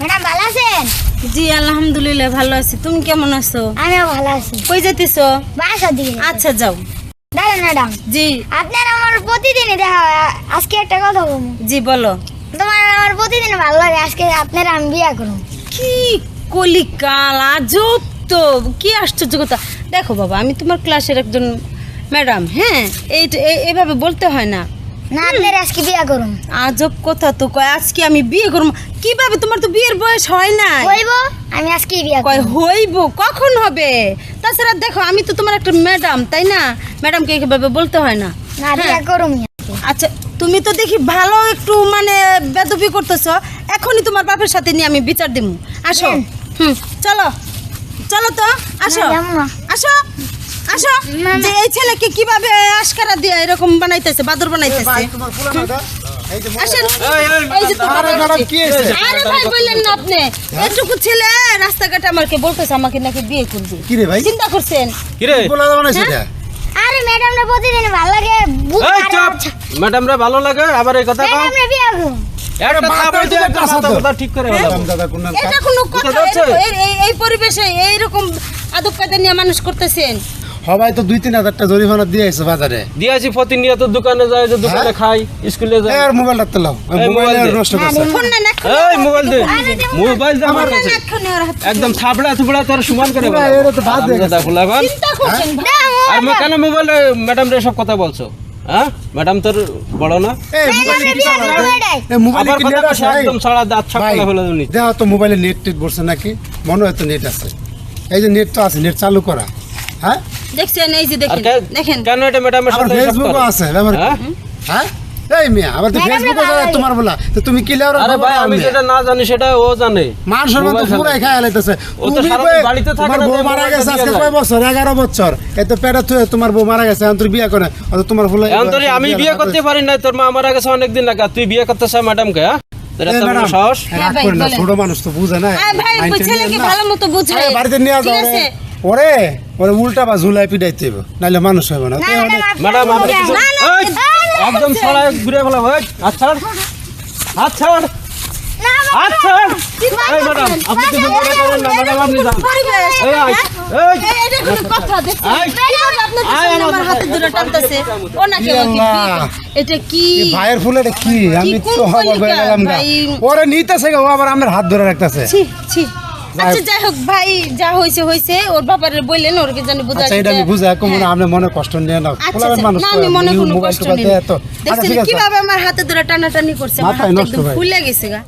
Madam ভালো আছেন? জি আলহামদুলিল্লাহ ভালো আছি। তুমি কেমন আছো? আমিও ভালো আছি। কই যেতেছো বাসার দিকে আচ্ছা যাও। দাঁড়ান ম্যাডাম। জি। আপনার আমার প্রতিদিনই দেখা হয়। আজকে একটা কথা বলব। জি বলো। তোমার আমার প্রতিদিন ভালো লাগে। আজকে আপনার আমি বিয়ে করুন কি কলিকাল আজব তো। কি আশ্চর্য কথা। দেখো বাবা আমি তোমার ক্লাসের একজন ম্যাডাম হ্যাঁ? এই এভাবে বলতে হয় না। না আপনার আজকে বিয়ে করুন আজব কথা তো কয় আজকে আমি বিয়ে কীভাবে? তোমার তো বিয়ের বয়স হয় না হইব আমি আজকে বিয়ে কয় হইব কখন হবে? তাছাড়া দেখো আমি তো তোমার একটা ম্যাডাম তাই না? ম্যাডামকে এইভাবে বলতে হয় না। না বিয়ে হ্যাঁ। আচ্ছা তুমি তো দেখি ভালো একটু মানে বেদবি করতেছ। এখনই তোমার বাপের সাথে নিয়ে আমি বিচার দিব আসো। হুম। হুম চলো। চলো তো আসো। আসো। আসো। যে এই ছেলেকে কীভাবে আশকারা দিয়ে এরকম বানাইতেছে বাদর বানাইতেছে? এই যে তোমার আরে ম্যাডাম, কি হয়েছে? আরে ভাই বললেন না আপনি। এটুকু ছেলে রাস্তাঘাটে আমাকে বলতেছে আমাকে নাকি বিয়ে করবে। কি রে ভাই? চিন্তা করছেন? কিরে বলা যাবে না সেটা আরে ম্যাডাম প্রতিদিন ভালো লাগে বুক এই আরে চুপ। ম্যাডাম রে ভালো লাগে আবার এই কথা বিয়ে হ্যাঁ? এই- পরিবেশে এইরকম আদব কায়দা নিয়ে মানুষ করতেছেন? সবাই তো দুই তিন হাজার টাকা জরিমানা দিয়ে আছে বাজারে। দিয়ে দিয়েছি প্রতিনিয়ত দোকানে যায় যে দোকানে খাই স্কুলে যায় আর মোবাইলটা তো লাও মোবাইল মোবাইল। নষ্ট করছে। ফোন না না এই মোবাইল দে। মোবাইল দে আমার কাছে। একদম থাপড়া থুপড়া তোর সমান করে ফেলাবো। তো বাদ। চিন্তা করছেন ভাই। আর মা কেন মোবাইলে ম্যাডাম রে সব কথা বলছো। হ্যাঁ? ম্যাডাম তোর বড় না? মোবাইলে মোবাইলে। একদম সারা দাঁত ছাপ ফেলে দিনি দেখো তো মোবাইলে নেট টেট বসছে নাকি? মনে হয় তো নেট আছে। এই যে নেট তো আছে নেট চালু করা। হ্যাঁ? দেখছেন এই যে দেখেন দেখেন। কেন এটা ম্যাডামের সাথে এসব আছে ব্যবহার হ্যাঁ? হ্যাঁ? এই মিয়া আবার তো ম্যাডাম লাগে। তোমার বলা। তো তুমি কি লেওরা আরে ভাই আমি যেটা না জানি সেটা ও জানে। মান সম্মান তো পুরাই। খায় লাইতেছে ও তো কই- বাড়িতে থাকে তোমার বউ মারা গেছে আজকে। কয় বছর? এগারো বছর। এই তো পেটে থুয়ে তোমার বউ মারা গেছে তুই বিয়ে করে। অত তোমার ফুলে অন্তরে আমি বিয়ে করতে পারি না তোর মা মারা গেছে অনেকদিন আগে আর তুই বিয়ে করতে চাই ম্যাডামকে হ্যাঁ? সাহস? হ্যাঁ বলেন। ছোট মানুষ তো বুঝে না। আয় ভাই ওই 19 ছেলেকে ভালো মতো বুঝাই। বাড়িতে নিয়ে যাও। ওরে ওরে উল্টা বা ঝুলাই পিটাইতে হবে নাহলে মানুষ হবে না ম্যাডাম একদম ছড়া ঘুরে ফেলা ভাই আচ্ছা আচ্ছা আচ্ছা এই ম্যাডাম আপনি কিছু মনে করেন না ম্যাডাম আপনি যান এই হ্যাঁ? এই কথা এটা কি ভাইয়ের ফুলে এটা কি আমি তো হয়ে গেলাম। ওরে নিতেছে গা, ও আবার আমার হাত ধরে রাখতেছে ছি ছি আচ্ছা যাই হোক ভাই যা হয়েছে হয়েছে ওর বাবারে বললেন ওরকে জানি বুঝা আচ্ছা এটা আমি বুঝে কোন আপনি মনে কষ্ট নিয়ে না আচ্ছা আচ্ছা, মানুষ না আমি মনে কোনো কষ্ট দেয় আচ্ছা দেখছেন কীভাবে আমার হাতে ধরে টানাটানি করছে? ভুলে নষ্ট ফুলে গেছে গা।